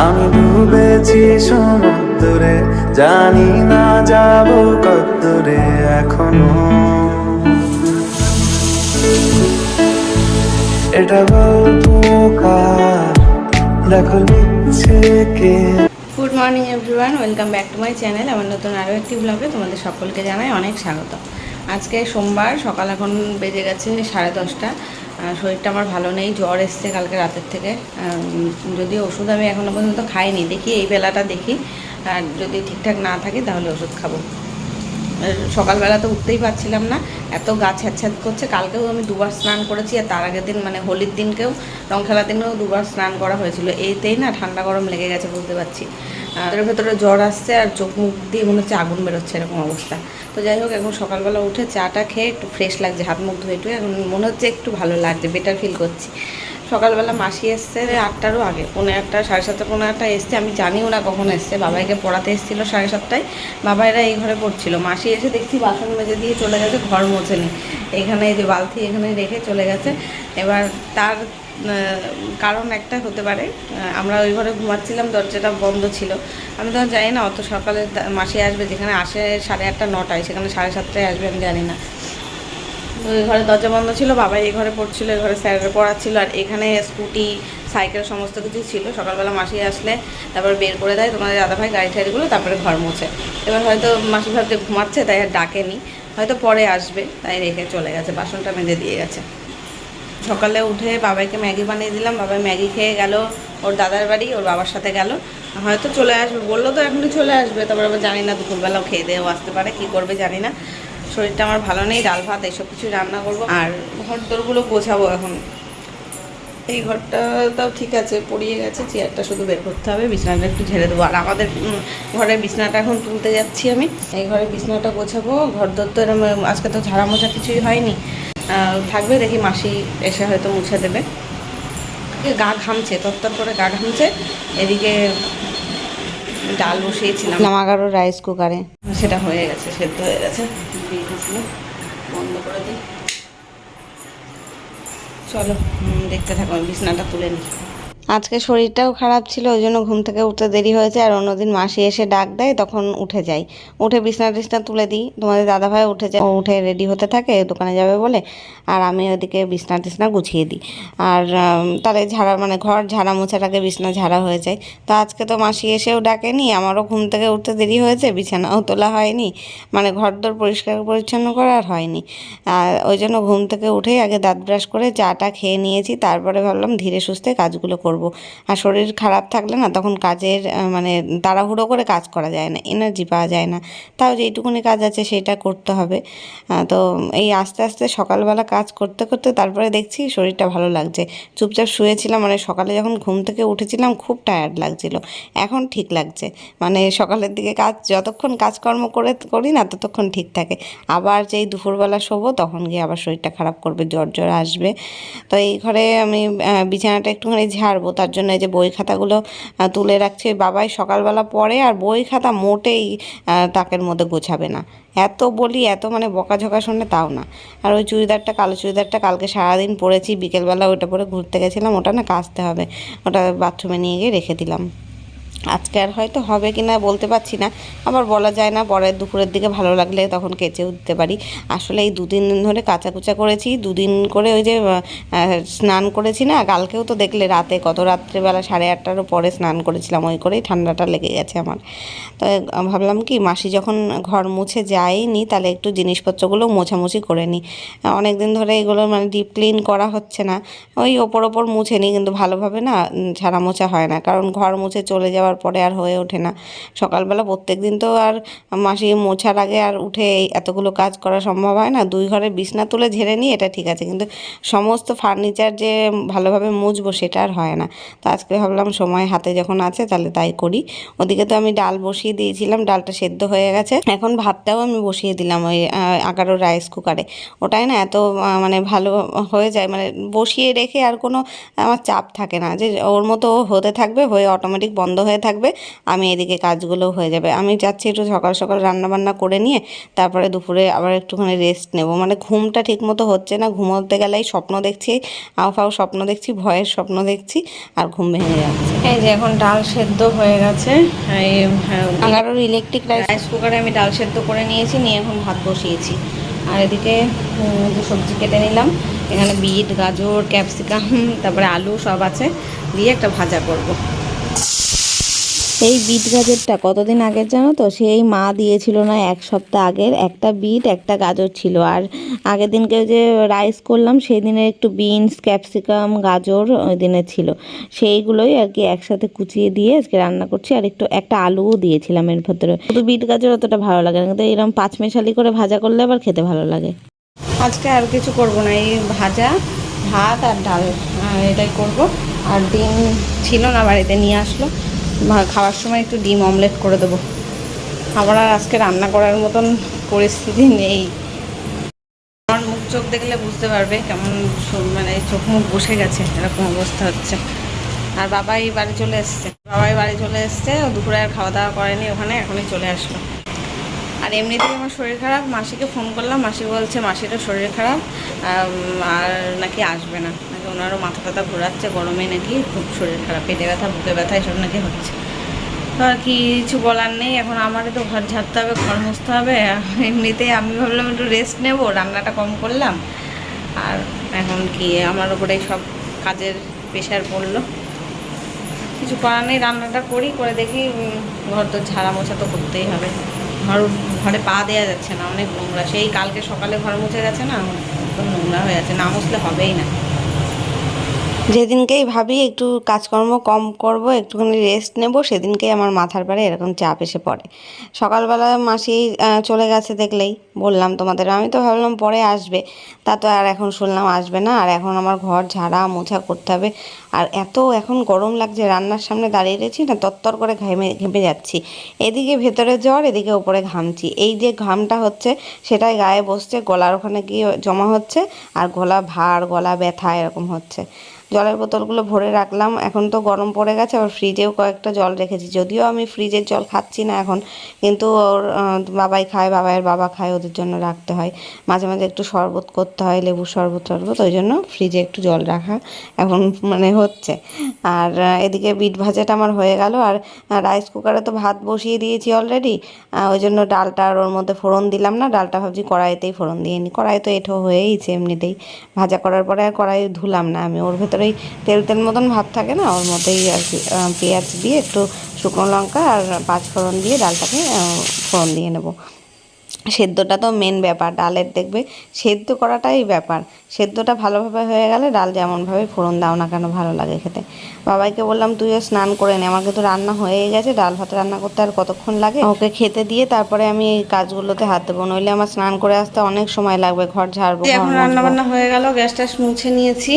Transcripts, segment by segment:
আমি ডুবেছি সমুদ্রে, জানি না যাব কদ্দূরে এখনও। এটা গল্প দেখো লিখছে কে? Good morning everyone welcome back to my channel আমার নতুন আরও একটি ব্লগে তোমাদের সকলকে জানাই অনেক স্বাগত। আজকে সোমবার, সকাল এখন বেজে গেছে সাড়ে দশটা। শরীরটা আমার ভালো নেই, জ্বর এসছে কালকে রাতের থেকে। যদি ওষুধ আমি এখনও পর্যন্ত খাইনি, দেখি এই বেলাটা দেখি। আর যদি ঠিকঠাক না থাকে তাহলে ওষুধ খাব। সকালবেলা তো উঠতেই পারছিলাম না। এত গা ছ্যাঁত করছে। কালকেও আমি দুবার স্নান করেছি আর তার আগের দিন মানে হোলির দিনকেও, রং খেলার দিনেও দুবার স্নান করা হয়েছিল। এইতেই না ঠান্ডা গরম লেগে গেছে বুঝতে পারছি। এর ভেতরে জ্বর আসছে আর চোখ মুখ দিয়ে মনে হচ্ছে আগুন বেরোচ্ছে এরকম অবস্থা। তো যাই হোক, এখন সকালবেলা উঠে চাটা খেয়ে একটু ফ্রেশ লাগছে, হাত মুখ ধুয়ে টুয়ে। এখন মনে হচ্ছে একটু ভালো লাগছে বেটার ফিল করছি। সকালবেলা মাসি এসছে আটটারও আগে পনেরো একটা সাড়ে সাতটা পনেরো একটা এসছে। আমি জানিও না কখন এসছে। বাবাইকে পড়াতে এসেছিল সাড়ে সাতটায়। বাবাইরা এই ঘরে পড়ছিল। মাসি এসে দেখছি বাসন মেজে দিয়ে চলে গেছে, ঘর মোছেনি এখানে যে বালতি এখানে রেখে চলে গেছে। এবার তার কারণ একটা হতে পারে। আমরা ওই ঘরে ঘুমাচ্ছিলাম, দরজাটা বন্ধ ছিল। আমি তো জানি না, অত সকালে মাসি আসবে যেখানে আসে সাড়ে আটটা, নটায়। সেখানে সাড়ে সাতটায় আসবে আমি জানি না। ওই ঘরে দরজা বন্ধ ছিল বাবা এই ঘরে পড়ছিল, এই ঘরে স্যারের পড়াচ্ছিল, আর এখানে স্কুটি, সাইকেল, সমস্ত কিছু ছিল। সকালবেলা মাসি আসলে তারপর বের করে দেয় তোমাদের দাদাভাই গাড়ি টাড়িগুলো তারপরে ঘর মোছে। এবার হয়তো মাসি ভাবছে ঘুমাচ্ছে, তাই আর ডাকেনি। হয়তো পরে আসবে, তাই রেখে চলে গেছে, বাসনটা মেজে দিয়ে গেছে। সকালে উঠে বাবাইকে ম্যাগি বানিয়ে দিলাম, বাবাই ম্যাগি খেয়ে গেল, ওর দাদার বাড়ি, ওর বাবার সাথে গেল। হয়তো চলে আসবে, বলল তো এখনই চলে আসবে, তারপর আবার জানি না, দুপুরবেলাও খেয়ে দেও আসতে পারে, কি করবে জানি না। শরীরটা আমার ভালো নেই, ডাল ভাত, এইসব কিছু রান্না করব। আর ঘর দোরগুলো গোছাবো এখন। এই ঘরটা তাও ঠিক আছে, পড়িয়ে গেছে, চেয়ারটা শুধু বের করতে হবে, বিছানাটা একটু ঝেড়ে দেবো। আর আমাদের ঘরের বিছনাটা এখন তুলতে যাচ্ছি আমি। এই ঘরের বিছনাটা গোছাবো ঘর দর তো এরম, আজকে তো ঝাড়া মোছা কিছুই হয়নি। থাকবে দেখি মাসি এসে হয়তো মুছে দেবে। গা ঘামছে তত্তর করে গা ঘামছে। এদিকে ডাল বসিয়েছিলাম। এগারো রাইস কুকারে। সেটা হয়ে গেছে সেদ্ধ হয়ে গেছে। বন্ধ করে দিই। চলো দেখতে থাকো বিছনাটা তুলে নিই আজকে শরীরটাও খারাপ ছিল, ওই জন্য ঘুম থেকে উঠতে দেরি হয়েছে আর অন্যদিন মাসি এসে ডাক দেয়, তখন উঠে যাই। উঠে বিছনা টিছনা তুলে দিই, তোমাদের দাদাভাই উঠে যায় উঠে রেডি হতে থাকে, দোকানে যাবে বলে, আর আমি ওদিকে বিছনা টিছনা গুছিয়ে দিই। আর তাহলে ঝাড়া মানে ঘর ঝাড়া মোছার আগে বিছনা ঝাড়া হয়ে যায়। তো আজকে তো মাসি এসেও ডাকেনি, আমারও ঘুম থেকে উঠতে দেরি হয়েছে, বিছানাও তোলা হয়নি মানে ঘর দর পরিষ্কার পরিচ্ছন্ন করা আর হয়নি। আর ওই জন্য ঘুম থেকে উঠেই আগে দাঁত ব্রাশ করে চাটা খেয়ে নিয়েছি, তারপরে ভাবলাম ধীরে সুস্থে কাজগুলো করব। আর শরীর খারাপ থাকলে না তখন কাজের মানে তাড়াহুড়ো করে কাজ করা যায় না এনার্জি পাওয়া যায় না। তাও যেইটুকুনি কাজ আছে সেটা করতে হবে। তো এই আস্তে আস্তে সকালবেলা কাজ করতে করতে তারপরে দেখছি শরীরটা ভালো লাগছে। চুপচাপ শুয়েছিলাম মানে সকালে যখন ঘুম থেকে উঠেছিলাম খুব টায়ার্ড লাগছিল। এখন ঠিক লাগছে। মানে সকালের দিকে কাজ, যতক্ষণ কাজকর্ম করে করি না ততক্ষণ ঠিক থাকে। আবার যেই দুপুরবেলা শোবো তখন গিয়ে আবার শরীরটা খারাপ করবে জ্বর জ্বর আসবে। তো এই ঘরে আমি বিছানাটা একটুখানি ঝাড়বো তার জন্য এই যে বই খাতাগুলো তুলে রাখছে বাবাই সকালবেলা পড়ে আর বই খাতা মোটেই তাকের মধ্যে গোছাবে না। এত বলি, এত মানে বকাঝকা শুনে তাও না। আর ওই চুড়িদারটা, কালো চুড়িদারটা কালকে সারাদিন পরেছি, বিকেলবেলা ওটা পরে ঘুরতে গেছিলাম, ওটা না কাচতে হবে। ওটা বাথরুমে নিয়ে গিয়ে রেখে দিলাম। আজকে আর হয়তো হবে কি না বলতে পারছি না। আবার বলা যায় না পরের দুপুরের দিকে ভালো লাগলে তখন কেচেও দিতে পারি। আসলে এই দুদিন ধরে কাঁচা কুচা করেছি, দুদিন করে ওই যে স্নান করেছি না, কালকেও তো দেখলে রাতে কত রাত্রেবেলা সাড়ে আটটারও পরে স্নান করেছিলাম, ওই করেই ঠান্ডাটা লেগে গেছে আমার। তো ভাবলাম কি, মাসি যখন ঘর মুছে যায়নি, তাহলে একটু জিনিসপত্রগুলো মোছামুছি করে নিই। অনেক দিন ধরে এগুলো মানে ডিপ ক্লিন করা হচ্ছে না, ওই ওপর ওপর মুছে নিই, কিন্তু ভালোভাবে না ঝাড়া মোছা হয় না। কারণ ঘর মুছে চলে যাওয়ার পরে আর হয়ে ওঠে না। সকালবেলা প্রত্যেক দিন তো আর মাসি মোছার আগে আর উঠে এতগুলো কাজ করা সম্ভব হয় না। দুই ঘরে বিছনা তুলে ঝেড়ে নিই, এটা ঠিক আছে। কিন্তু সমস্ত ফার্নিচার যে ভালোভাবে মুছবো সেটা আর হয় না। তো আজকে ভাবলাম সময় হাতে যখন আছে তাহলে তাই করি। ওদিকে তো আমি ডাল বসিয়ে দিয়েছিলাম, ডালটা সেদ্ধ হয়ে গেছে। এখন ভাতটাও আমি বসিয়ে দিলাম ওই আগারো রাইস কুকারে। ওটাই না এত মানে ভালো হয়ে যায় মানে বসিয়ে রেখে আর কোনো আমার চাপ থাকে না। যে ওর মতো হতে থাকবে, হয়ে অটোমেটিক বন্ধ হয়ে থাকবে আমি এদিকে কাজগুলো হয়ে যাবে। আমি যাচ্ছি একটু সকাল সকাল রান্না বান্না করে নিয়ে তারপরে দুপুরে আবার একটুখানি রেস্ট নেব। মানে ঘুমটা ঠিক মতো হচ্ছে না। ঘুমোতে গেলেই স্বপ্ন দেখছি আউফাও স্বপ্ন দেখছি ভয়ের স্বপ্ন দেখছি আর ঘুম ভেঙে যাচ্ছে। এই যে এখন ডাল সেদ্ধ হয়ে গেছে। এগারোর ইলেকট্রিক রাইস কুকারে আমি ডাল সেদ্ধ করে নিয়েছি নিয়ে এখন ভাত বসিয়েছি। আর এদিকে সবজি কেটে নিলাম। এখানে বিট গাজর ক্যাপসিকাম তারপরে আলু সব আছে। দিয়ে একটা ভাজা করব। এই বিট গাজরটা কতদিন আগের জানো তো? সেই মা দিয়েছিল না এক সপ্তাহ আগের। একটা বিট, একটা গাজর ছিল। আর আগের দিনকে যে রাইস করলাম, সেই দিনের একটু বিনস ক্যাপসিকাম গাজর ওই দিনে ছিল। সেইগুলোই আর কি একসাথে কুচিয়ে দিয়ে আজকে রান্না করছি। আর একটু, একটা আলুও দিয়েছিলাম এর ভেতরে। শুধু বিট গাজর অতটা ভালো লাগে না। কিন্তু এরকম পাঁচমেশালি করে ভাজা করলে আবার খেতে ভালো লাগে। আজকে আর কিছু করব না। এই ভাজা, ভাত আর ডাল এটাই করব। আর ডিম ছিল না বাড়িতে, নিয়ে আসলো। খাওয়ার সময় একটু ডিম অমলেট করে দেবো। আমার আর আজকে রান্না করার মতন পরিস্থিতি নেই। আমার মুখ চোখ দেখলে বুঝতে পারবে কেমন মানে চোখ মুখ বসে গেছে, এরকম অবস্থা হচ্ছে। আর বাবাই বাড়ি চলে এসছে। বাবাই বাড়ি চলে এসছে দুপুরে আর খাওয়া দাওয়া করেনি ওখানে, এখনই চলে আসলো। আর এমনিতেই আমার শরীর খারাপ, মাসিকে ফোন করলাম, মাসি বলছে মাসিরও শরীর খারাপ আর নাকি আসবে না। ওনারও মাথা টাথা ঘোরাচ্ছে, গরমে নাকি খুব শরীর খারাপ, পেটে ব্যথা, বুকে ব্যথা, এসব নাকি হচ্ছে। তো আর কিছু বলার নেই, এখন আমারও তো ঘর ঝাড়তে হবে, ঘর মুছতে হবে, এমনিতেই আমি ভাবলাম একটু রেস্ট নেব, রান্নাটা কম করলাম, আর এখন কি, আমার উপরে সব কাজের প্রেশার পড়ল। কিছু করার নেই, রান্নাটা করি, করে দেখি ঘর তো ঝাড়া মোছা তো করতেই হবে। ঘর, ঘরে পা দেওয়া যাচ্ছে না, অনেক নোংরা, সেই কালকে সকালে ঘর মুছে গেছে না, একদম নোংরা হয়ে যাচ্ছে না মুছলে হবেই না। যেদিনকেই ভাবি একটু কাজকর্ম কম করব, একটুখানি রেস্ট নেব, সেদিনকেই আমার মাথার পাড়ে এরকম চাপ এসে পড়ে। সকালবেলা মাসি চলে গেছে দেখলেই। বললাম, তোমাদের আমি তো ভাবলাম পরে আসবে। তা তো আর এখন শুনলাম আসবে না। আর এখন আমার ঘর ঝাড়া মোছা করতে হবে। আর এত এখন গরম লাগছে, রান্নার সামনে দাঁড়িয়ে রয়েছি না, তত্তর করে ঘেমে ঘেমে যাচ্ছি। এদিকে ভেতরে জ্বর, এদিকে উপরে ঘামছি। এই যে ঘামটা হচ্ছে, সেটাই গায়ে বসছে, গলার ওখানে গিয়ে জমা হচ্ছে, আর গলা ভার, গলা ব্যথা এরকম হচ্ছে। জলের বোতলগুলো ভরে রাখলাম। এখন তো গরম পড়ে গেছে, আবার ফ্রিজেও কয়েকটা জল রেখেছি। যদিও আমি ফ্রিজের জল খাচ্ছি না এখন, কিন্তু ওর বাবাই খায় বাবাইয়ের বাবা খায়, ওদের জন্য রাখতে হয়। মাঝে মাঝে একটু শরবত করতে হয় লেবু শরবত শরবত ওই জন্য ফ্রিজে একটু জল রাখা এখন মানে হচ্ছে। আর এদিকে বিট ভাজাটা আমার হয়ে গেল, আর রাইস কুকারে তো ভাত বসিয়ে দিয়েছি অলরেডি ওই জন্য ডালটা আর ওর মধ্যে ফোড়ন দিলাম না, ডালটা ভাবছি কড়াইতেই ফোড়ন দিয়ে নিই কড়াই তো এঠো হয়েইছে এমনিতেই। ভাজা করার পরে আর কড়াই ধুলাম না আমি, ওর ভেতরেই তেল তেল মতন ভাব থাকে না ওর মধ্যেই আর কি পেঁয়াজ দিয়ে একটু শুকনো লঙ্কা আর পাঁচ ফোড়ন দিয়ে ডালটাকে ফোড়ন দিয়ে নেব। সেদ্ধটা তো মেন ব্যাপার ডালের দেখবে সেদ্ধ করাটাই ব্যাপার। সেদ্ধটা ভালোভাবে হয়ে গেলে ডাল যেমনভাবে ফোড়ন দাও না কেন ভালো লাগে খেতে। বাবাইকে বললাম তুইও স্নান করে নে আমার কিন্তু রান্না হয়েই গেছে ডাল ভাত রান্না করতে আর কতক্ষণ লাগে? ওকে খেতে দিয়ে তারপরে আমি এই কাজগুলোতে হাত দেবো নইলে আমার স্নান করে আসতে অনেক সময় লাগবে ঘর ঝাড়বো এখন রান্না বান্না হয়ে গেল গ্যাস ট্যাস মুছে নিয়েছি।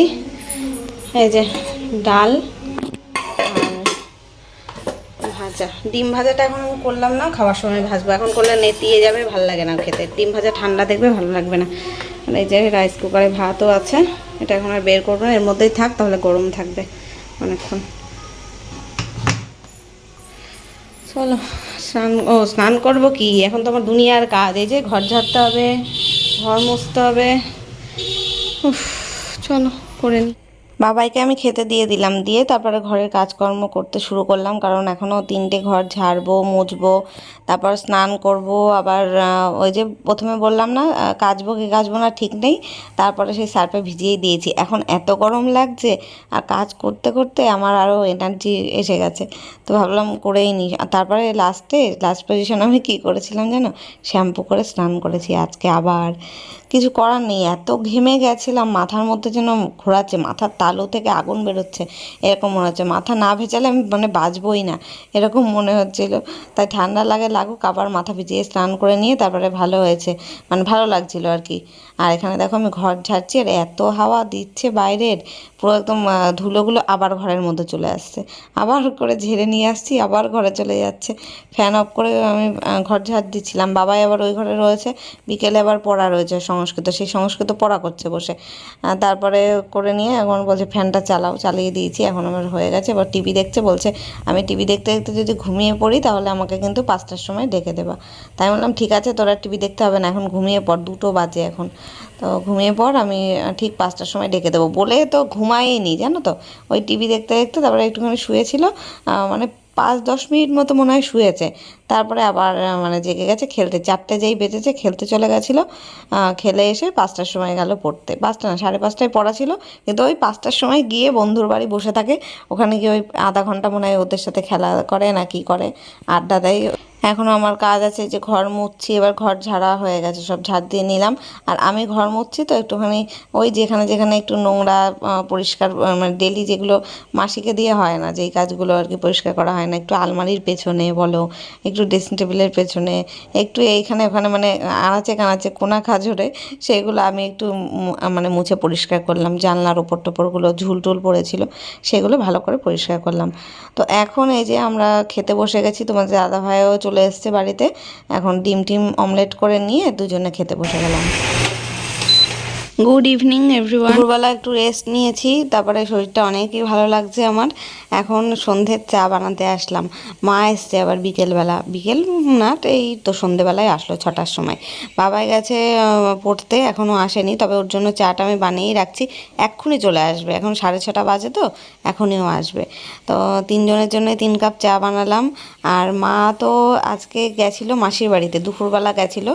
এই যে ডাল ভাজা। ডিম ভাজাটা এখন আমি করলাম না খাওয়ার সময় ভাজবো। এখন করলে নেতিয়ে যাবে ভালো লাগে না খেতে। ডিম ভাজা ঠান্ডা দেখবে ভালো লাগবে না। এই যে রাইস কুকারে ভাতও আছে এটা এখন আর বের করব না। এর মধ্যেই থাক তাহলে গরম থাকবে অনেকক্ষণ। চলো স্নান ও স্নান করব কি? এখন তো আমার দুনিয়ার কাজ। এই যে ঘর ঝাড়তে হবে ঘর মুছতে হবে। উফ, চলো করে নি। বাবাইকে আমি খেতে দিয়ে দিলাম, দিয়ে তারপরে ঘরের কাজকর্ম করতে শুরু করলাম, কারণ এখনও তিনটে ঘর ঝাড়বো, মুছবো, তারপর স্নান করব, আবার ওই যে প্রথমে বললাম না কাচবো কি কাচবো না ঠিক নেই, তারপরে সেই সার্ফে ভিজিয়ে দিয়েছি। এখন এত গরম লাগছে, আর কাজ করতে করতে আমার আরও এনার্জি এসে গেছে, তো ভাবলাম করেই নি তারপরে লাস্টে লাস্ট পজিশন আমি কী করেছিলাম জানো? শ্যাম্পু করে স্নান করেছি, আজকে আবার। কিছু করার নেই। এত ঘেমে গেছিলাম, মাথার মধ্যে যেন ঘোরাচ্ছে, মাথার তালু থেকে আগুন বেরোচ্ছে, এরকম মনে হচ্ছে। মাথা না ভেজালে আমি মানে বাঁচবই না, এরকম মনে হচ্ছিল। তাই ঠান্ডা লাগে লাগুক, আবার মাথা ভিজিয়ে স্নান করে নিয়ে তারপরে ভালো হয়েছে মানে ভালো লাগছিল আর কি। আর এখানে দেখো আমি ঘর ঝাড়ছি আর এত হাওয়া দিচ্ছে বাইরের। পুরো একদম ধুলোগুলো আবার ঘরের মধ্যে চলে আসছে। আবার করে ঝেড়ে নিয়ে আসছি, আবার ঘরে চলে যাচ্ছে। ফ্যান অফ করে আমি ঘর ঝাড় দিচ্ছিলাম। বাবাই আবার ওই ঘরে রয়েছে, বিকেলে আবার পড়া রয়েছে সংস্কৃত, সেই সংস্কৃত পড়া করছে বসে। তারপরে করে নিয়ে এখন বলছে, ফ্যানটা চালাও। চালিয়ে দিয়েছি, এখন আমার হয়ে গেছে। এবার টিভি দেখছে, বলছে, আমি টিভি দেখতে দেখতে যদি ঘুমিয়ে পড়ি, তাহলে আমাকে কিন্তু পাঁচটার সময় ডেকে দেবা। তাই বললাম, ঠিক আছে, তোরা টিভি দেখতে হবে না, এখন ঘুমিয়ে পড়, দুটো বাজে এখন। তো ঘুমিয়ে পর আমি ঠিক পাঁচটার সময় ডেকে দেবো। বলে তো ঘুমাইনি, জানো তো? ওই টিভি দেখতে দেখতে তারপরে একটুখানি শুয়েছিল মানে পাঁচ দশ মিনিট মতো মনে হয় শুয়েছে। তারপরে আবার মানে জেগে গেছে, খেলতে চারটে যেই বেঁচেছে খেলতে চলে গেছিল। খেলে এসে পাঁচটার সময় গেল পড়তে। পাঁচটা না, সাড়ে পাঁচটায় পড়া ছিল। কিন্তু ওই পাঁচটার সময় গিয়ে বন্ধুর বাড়ি বসে থাকে। ওখানে গিয়ে ওই আধা ঘণ্টা মনে হয় ওদের সাথে খেলা করে না কি করে, আড্ডা দেয়। এখনও আমার কাজ আছে যে ঘর মুছছি এবার ঘর ঝাড়া হয়ে গেছে, সব ঝাড় দিয়ে নিলাম। আর আমি ঘর মুছছি তো একটুখানি ওই যেখানে যেখানে একটু নোংরা পরিষ্কার মানে ডেলি যেগুলো মাসিকে দিয়ে হয় না, যেই কাজগুলো আর কি পরিষ্কার করা হয় না, একটু আলমারির পেছনে বলো, একটু ড্রেসিং টেবিলের পেছনে, একটু এইখানে ওখানে মানে আনাচে কানাচে কোনা খাজরে, সেগুলো আমি একটু মানে মুছে পরিষ্কার করলাম। জানলার ওপর টোপরগুলো ঝুল টুল পড়েছিল, সেগুলো ভালো করে পরিষ্কার করলাম। তো এখন এই যে আমরা খেতে বসে গেছি, তোমাদের দাদা ভাইও চলে এসছে বাড়িতে। এখন ডিম টিম অমলেট করে নিয়ে দুজনে খেতে বসে গেলাম। গুড ইভিনিং এভরিওয়ান দুপুরবেলা একটু রেস্ট নিয়েছি, তারপরে শরীরটা অনেকই ভালো লাগছে আমার। এখন সন্ধ্যের চা বানাতে আসলাম। মা এসছে আবার বিকেলবেলা। বিকেল না এই তো সন্ধেবেলায় আসলো ছটার সময়। বাবাই গেছে পড়তে এখনও আসেনি, তবে ওর জন্য চাটা আমি বানিয়েই রাখছি। এক্ষুনি চলে আসবে, এখন সাড়ে ছটা বাজে তো এখনইও আসবে। তো তিনজনের জন্য তিন কাপ চা বানালাম। আর মা তো আজকে গেছিল মাসির বাড়িতে, দুপুরবেলা গেছিল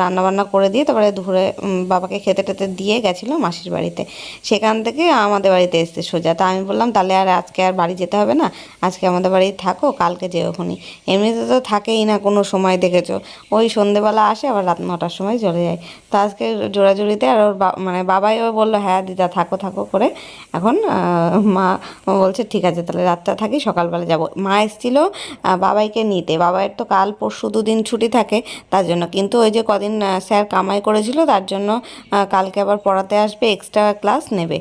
রান্নাবান্না করে দিয়ে, তারপরে দুপুরে বাবাকে খেতে টেতে দিয়ে গেছিল মাসির বাড়িতে। সেখান থেকে আমাদের বাড়িতে এসছে সোজা। তা আমি বললাম, তাহলে আর আজকে আর বাড়ি যেতে হবে না? আজকে আমাদের বাড়ি থাকো, কালকে যে ওখানে এমনিতে তো থাকেই না কোনো সময়, দেখেছ? ওই সন্ধেবেলা আসে, আবার রাত নটার সময় চলে যায়। তো আজকে জোড়াজুড়িতে আর ওর মানে ও বলল হ্যাঁ দিদা, থাকো থাকো করে। এখন মা বলছে, ঠিক আছে, তাহলে রাতটা থাকি, সকালবেলা যাব। মা এসেছিল বাবাইকে নিতে। বাবাইয়ের তো কাল পরশু দুদিন ছুটি থাকে তার জন্য। কিন্তু ওই যে কদিন স্যার কামাই করেছিল তার জন্য কালকে আবার পড়াতে আসবে এক্সট্রা ক্লাস নেবে।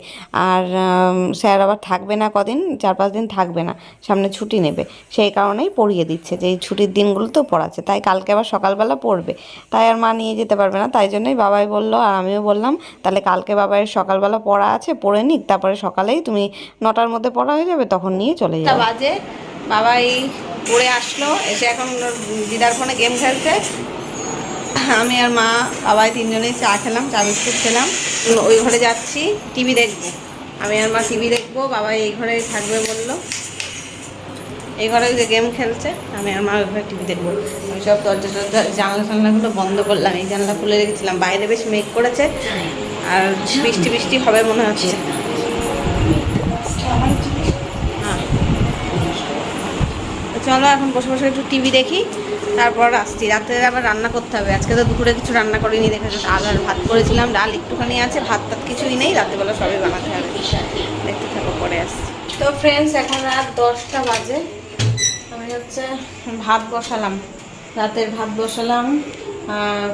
আর স্যার আবার থাকবে না কদিন, চার পাঁচ দিন থাকবে না, সামনে ছুটি নেবে। সেই কারণেই পড়িয়ে দিচ্ছে। যে এই ছুটির দিনগুলো তো পড়াচ্ছে, তাই কালকে আবার সকালবেলা পড়বে। তাই আর মা নিয়ে যেতে পারবে না, তাই জন্যই বাবাই বলল আর আমিও বললাম তাহলে কালকে বাবাইয়ের সকালবেলা পড়া আছে পড়ে নিক তারপরে সকালেই তুমি নটার মধ্যে পড়া হয়ে যাবে তখন নিয়ে চলে যাবে। বাজে বাবাই পড়ে আসলো এসে এখন দিদার ফোনে গেম খেলছে। আমি আর মা বাবাই তিনজনেই চা খেলাম চা বিস্কুট খেলাম। ওই ঘরে যাচ্ছি টিভি দেখব। আমি আর মা টিভি দেখব বাবাই এই ঘরে থাকবে বলল। এই ঘরে যে গেম খেলছে আমি আর মা ওই ঘরে টিভি দেখব। সব দরজা টরজা, জানলা টানলাগুলো বন্ধ করলাম, এই জানলা খুলে রেখেছিলাম। বাইরে বেশ মেঘ করেছে, আর বৃষ্টি বৃষ্টি হবে মনে হচ্ছে। হ্যাঁ। চলো এখন বসে বসে একটু টিভি দেখি, তারপর আসছি। রাতে আবার রান্না করতে হবে। আজকে তো দুপুরে কিছু রান্না করিনি দেখেছ ডাল আর ভাত করেছিলাম, ডাল একটুখানি আছে, ভাত টাত কিছুই নেই, রাতেবেলা সবই বানাতে হবে। দেখতে থাকো, পরে আসছি। তো ফ্রেন্ডস এখন রাত দশটা বাজে। আমি হচ্ছে ভাত বসালাম। রাতের ভাত বসালাম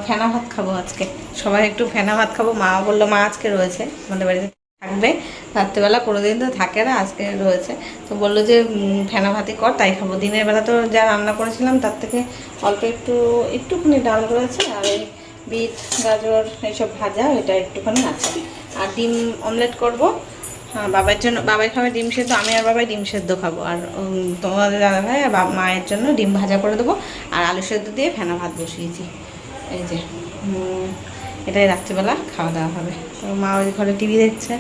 ফেনা ভাত খাব আজকে। সবাই একটু ফেনা ভাত খাব। মা বলল, মা আজকে রয়েছে, আমাদের বাড়িতে থাকবে। রাত্রেবেলা কোনোদিন তো থাকে না, আজকে রয়েছে। তো বলল যে ফেনা ভাতই কর, তাই খাব। দিনের বেলা তো যা রান্না করেছিলাম, তার থেকে অল্প একটু, একটুখানি ডাল রয়েছে, আর এই বিট, গাজর, এইসব ভাজা, এটা একটুখানি আছে। আর ডিম অমলেট করব হ্যাঁ বাবার জন্য, বাবাই খাবে ডিম সেদ্ধ, আমি আর বাবাই ডিম সেদ্ধ খাব। আর তোমাদের দাদা ভাই আর মায়ের জন্য ডিম ভাজা করে দেবো। আর আলু সেদ্ধ দিয়ে ফেনা ভাত বসিয়েছি। এই যে এটাই রাত্রিবেলা খাওয়া দাওয়া হবে। তো মা ওই ঘরে টিভি দেখছে।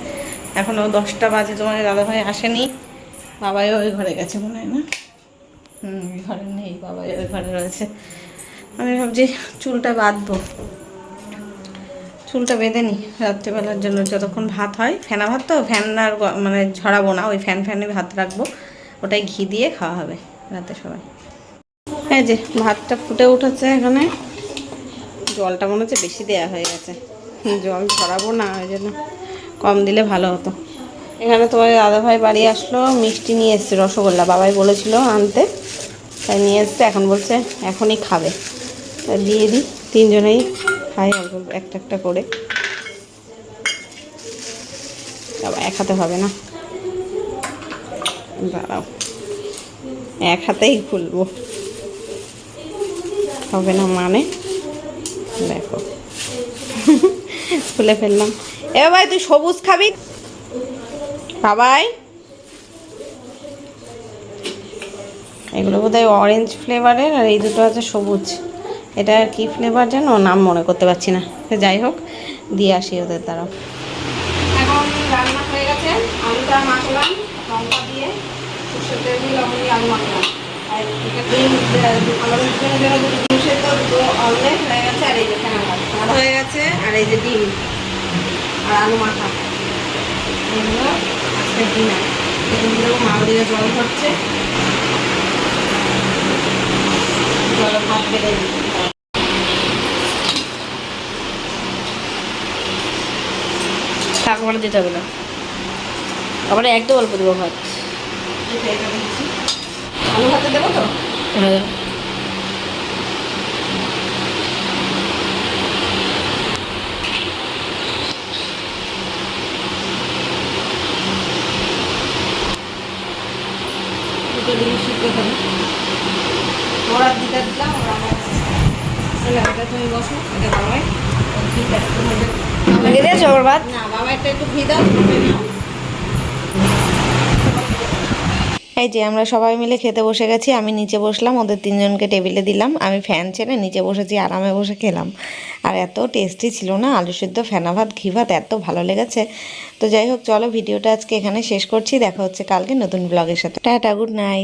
এখনও দশটা বাজে, তোমাদের দাদা ভাই আসেনি। বাবাইও ওই ঘরে গেছে মনে হয় না? হুম ঘরে নেই, বাবাই ওই ঘরে রয়েছে। আমি ভাবছি চুলটা বাঁধবো। চুলটা বেঁধে নিই রাত্রিবেলার জন্য, যতক্ষণ ভাত হয়। ফেনা ভাত তো ফ্যান আর মানে ঝরাবো না, ওই ফ্যান ফ্যানে ভাত রাখব। ওটাই ঘি দিয়ে খাওয়া হবে রাতে সবাই। এই যে, ভাতটা ফুটে উঠেছে এখানে। জলটা মনে হচ্ছে বেশি দেয়া হয়ে গেছে। জল ছড়াবো না, ওই জন্য কম দিলে ভালো হতো। এখানে তোমার দাদাভাই বাড়ি আসলো, মিষ্টি নিয়ে এসছে, রসগোল্লা। বাবাই বলেছিল আনতে, তাই নিয়ে এসছে, এখন বলছে এখনই খাবে। দিয়ে দিই, তিনজনেই খাই অল্প একটা একটা করে। এক হাতে হবে না? দাঁড়াও। এক হাতেই খুলবো। হবে না মানে? দেখো। খুলে ফেললাম। এ ভাই, তুই সবুজ খাবি? বাবাই। এগুলো বোধহয় অরেঞ্জ ফ্লেভারের আর এই দুটো আছে সবুজ। এটা কি ফ্লেভার জানো? নাম মনে করতে পারছি না। যাই হোক, দিয়ে আসি ওদের দ্বারা হয়ে গেছে। হয়ে গেছে। আর এই হয়ে গেছে। আর এই যে ডিম। আর মাখা। জল হচ্ছে। জলে ভাত বেড়ে দিই তারপরে দিতে হবে না। তারপরে একদম অল্প দেবো ভাত। আলু ভাতে দেবো তো? হ্যাঁ। ওরা দিতে দিলাম ওরা আমার এটা তুমি বসো এটা বাবাই। দিয়ে দিয়েছ ওর ভাত? না বাবা একটু ঘি দাও এই যে আমরা সবাই মিলে খেতে বসে গেছি আমি নিচে বসলাম ওদের তিনজনকে টেবিলে দিলাম আমি ফ্যান ছেড়ে নিচে বসেছি আরামে বসে খেলাম। আর এত টেস্টি ছিল না আলু সিদ্ধ ফেনা ভাত ঘি ভাত এত ভালো লেগেছে। তো যাই হোক চলো ভিডিওটা আজকে এখানে শেষ করছি দেখা হচ্ছে কালকে নতুন ব্লগের সাথে। Tata good night